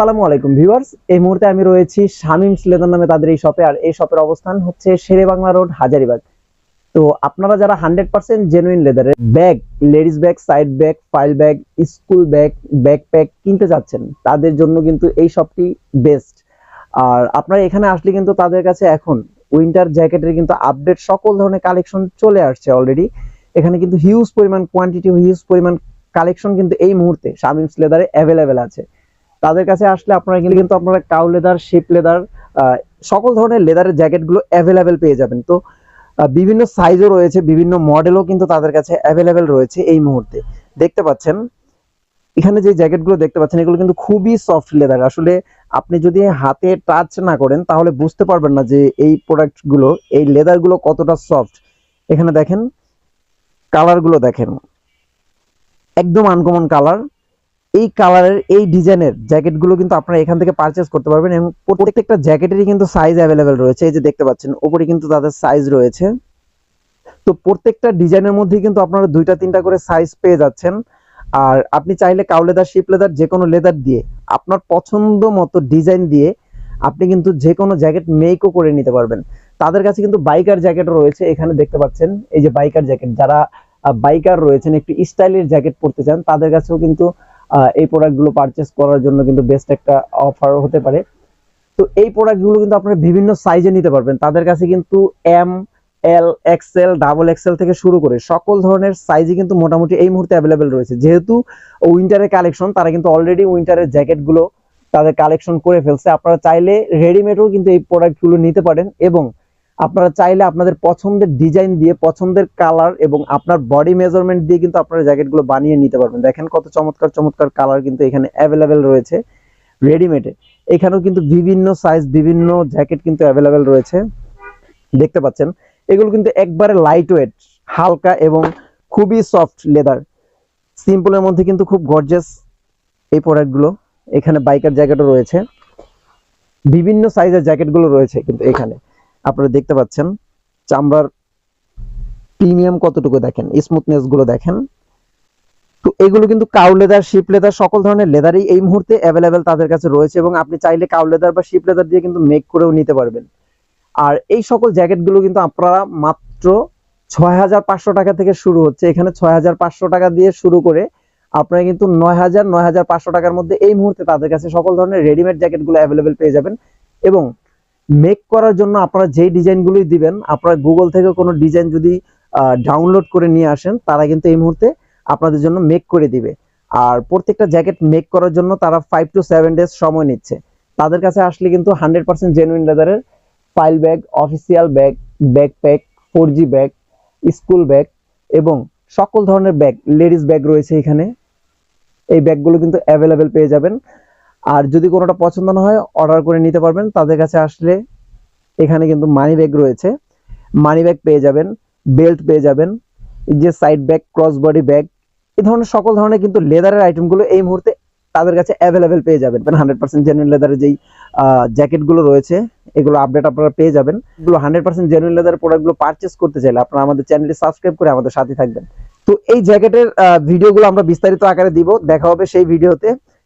আসসালামু আলাইকুম, ভিউয়ার্স। এই মুহূর্তে আমি রয়েছি শামিম লেদার নামে তাদের এই শপে, আর এই শপের অবস্থান হচ্ছে শেরে বাংলা রোড, হাজারিবাগ। তো আপনারা যারা হান্ড্রেড পার্সেন্ট জেনুইন লেদারের bag ladies bag side bag file bag school bag backpack কিনতে চাচ্ছেন তাদের জন্য কিন্তু এই শপটি বেস্ট আর আপনারা এখানে আসলে কিন্তু তাদের কাছে এখন উইন্টার জ্যাকেটের কিন্তু আপডেট সকল ধরনের কালেকশন চলে আসছে অলরেডি এখানে কিন্তু হিউজ পরিমাণ কোয়ান্টিটি হিউজ পরিমাণ কালেকশন কিন্তু এই মুহূর্তে শামিমস লেদারে অ্যাভেলেবেল আছে। তাদের কাছে আসলে আপনারা কিন্তু আপনারা কাউ লেদার শিপ লেদার সকল ধরনের লেদারের জ্যাকেটগুলো অ্যাভেলেবেল পেয়ে যাবেন। তো বিভিন্ন সাইজও রয়েছে, বিভিন্ন মডেলও কিন্তু তাদের কাছে অ্যাভেলেবেল রয়েছে এই মুহূর্তে। দেখতে পাচ্ছেন, এখানে যে জ্যাকেটগুলো দেখতে পাচ্ছেন, এগুলো কিন্তু খুবই সফট লেদার আসলে আপনি যদি হাতে টাচ না করেন, তাহলে বুঝতে পারবেন না যে এই প্রোডাক্টগুলো এই লেদারগুলো কতটা সফট এখানে দেখেন কালারগুলো দেখেন। একদম আনকমন কালার এই কালারের এই ডিজাইনের জ্যাকেটগুলো কিন্তু আপনারা এখান থেকে পারচেস করতে পারবেন এবং প্রত্যেকটা জ্যাকেটেরই কিন্তু সাইজ অ্যাভেলেবেল রয়েছে। এই যে দেখতে পাচ্ছেন ওপরে কিন্তু তাদের সাইজ রয়েছে। তো প্রত্যেকটা ডিজাইনের মধ্যে কিন্তু আপনারা দুইটা, তিনটা করে সাইজ পেয়ে যাচ্ছেন। আর আপনি চাইলে কাউ লেদার শিপ লেদার যে কোনো লেদার দিয়ে, আপনার পছন্দ মতো ডিজাইন দিয়ে আপনি কিন্তু যে কোনো জ্যাকেট মেকও করে নিতে পারবেন। তাদের কাছে কিন্তু বাইকার জ্যাকেটও রয়েছে, এখানে দেখতে পাচ্ছেন। এই যে বাইকার জ্যাকেট যারা বাইকার রয়েছেন, একটু স্টাইলের জ্যাকেট পরতে চান, তাদের কাছেও কিন্তু এই প্রোডাক্টগুলো পারচেস করার জন্য কিন্তু বেস্ট একটা অফার হতে পারে। তো এই প্রোডাক্টগুলো কিন্তু আপনারা বিভিন্ন সাইজে নিতে পারবেন। তাদের কাছে কিন্তু M L XL double XL থেকে শুরু করে সকল ধরনের সাইজই কিন্তু মোটামুটি এই মুহূর্তে অ্যাভেলেবেল রয়েছে। যেহেতু উইন্টারের কালেকশন তারা কিন্তু অলরেডি উইন্টারের জ্যাকেটগুলো তাদের কালেকশন করে ফেলছে। আপনারা চাইলে রেডিমেডও কিন্তু এই প্রোডাক্টগুলো নিতে পারেন এবং আপনারা চাইলে আপনাদের পছন্দের ডিজাইন দিয়ে, পছন্দের কালার এবং আপনার বডি মেজারমেন্ট দিয়ে কিন্তু আপনারা জ্যাকেটগুলো বানিয়ে নিতে পারবেন। দেখেন কত চমৎকার চমৎকার কালার কিন্তু এখানে অ্যাভেলেবেল রয়েছে রেডিমেডে এখানেও কিন্তু বিভিন্ন সাইজ বিভিন্ন জ্যাকেট কিন্তু অ্যাভেলেবেল রয়েছে। দেখতে পাচ্ছেন? এগুলো কিন্তু একবারে লাইট ওয়েট হালকা এবং খুবই সফট লেদার সিম্পলের মধ্যে কিন্তু খুব গর্জেস এই প্রোডাক্টগুলো এখানে বাইকার জ্যাকেটও রয়েছে। বিভিন্ন সাইজের জ্যাকেটগুলো রয়েছে কিন্তু এখানে। আপনারা দেখতে পাচ্ছেন, চামড়ার প্রিমিয়াম কতটুকু দেখেন স্মুথনেসগুলো দেখেন। তো এগুলো কিন্তু কাউ লেদার শিপ লেদার সকল ধরনের লেদারই এই মুহূর্তে অ্যাভেলেবেল তাদের কাছে রয়েছে এবং আপনি চাইলে কাউ লেদার বা শিপ লেদার দিয়ে কিন্তু মেক করেও নিতে পারবেন। আর এই সকল জ্যাকেটগুলো কিন্তু আপনারা মাত্র ছয় হাজার পাঁচশো টাকা থেকে শুরু হচ্ছে। এখানে ছয় হাজার পাঁচশো টাকা দিয়ে শুরু করে আপনারা কিন্তু নয় হাজার টাকার মধ্যে এই মুহূর্তে তাদের কাছে সকল ধরনের রেডিমেড জ্যাকেটগুলো অ্যাভেলেবেল পেয়ে যাবেন এবং মেক করার জন্য আপনারা যেই ডিজাইনগুলোই দিবেন, আপনারা গুগল থেকে কোনো ডিজাইন যদি ডাউনলোড করে নিয়ে আসেন, তারা কিন্তু এই মুহূর্তে আপনাদের জন্য মেক করে দিবে। আর প্রত্যেকটা জ্যাকেট মেক করার জন্য তারা ফাইভ টু সেভেন ডেজ সময় নিচ্ছে। তাদের কাছে আসলে কিন্তু হান্ড্রেড পার্সেন্ট জেনুইন লেদারের file bag official bag backpack four G bag school bag এবং সকল ধরনের ব্যাগ লেডিস ব্যাগ রয়েছে এখানে। এই ব্যাগগুলো কিন্তু অ্যাভেলেবেল পেয়ে যাবেন। আর যদি কোনোটা পছন্দ না হয় অর্ডার করে নিতে পারবেন। তাদের কাছে আসলে এখানে কিন্তু মানি ব্যাগ রয়েছে। মানি ব্যাগ পেয়ে যাবেন বেল্ট পেয়ে যাবেন যে side bag cross body bag এই ধরনের সকল ধরনের কিন্তু লেদারের আইটেমগুলো এই মুহূর্তে তাদের কাছে অ্যাভেলেবেল পেয়ে যাবেন। মানে হান্ড্রেড পার্সেন্ট জেনুইন লেদারের যেই জ্যাকেটগুলো রয়েছে, এগুলো আপডেট আপনারা পেয়ে যাবেন। এগুলো হান্ড্রেড পার্সেন্ট জেনুইন লেদার প্রোডাক্টগুলো পারচেস করতে চাইলে আপনারা আমাদের চ্যানেলটি সাবস্ক্রাইব করে আমাদের সাথে থাকবেন। তো এই জ্যাকেটের ভিডিওগুলো আমরা বিস্তারিত আকারে দিব। দেখা হবে সেই ভিডিওতে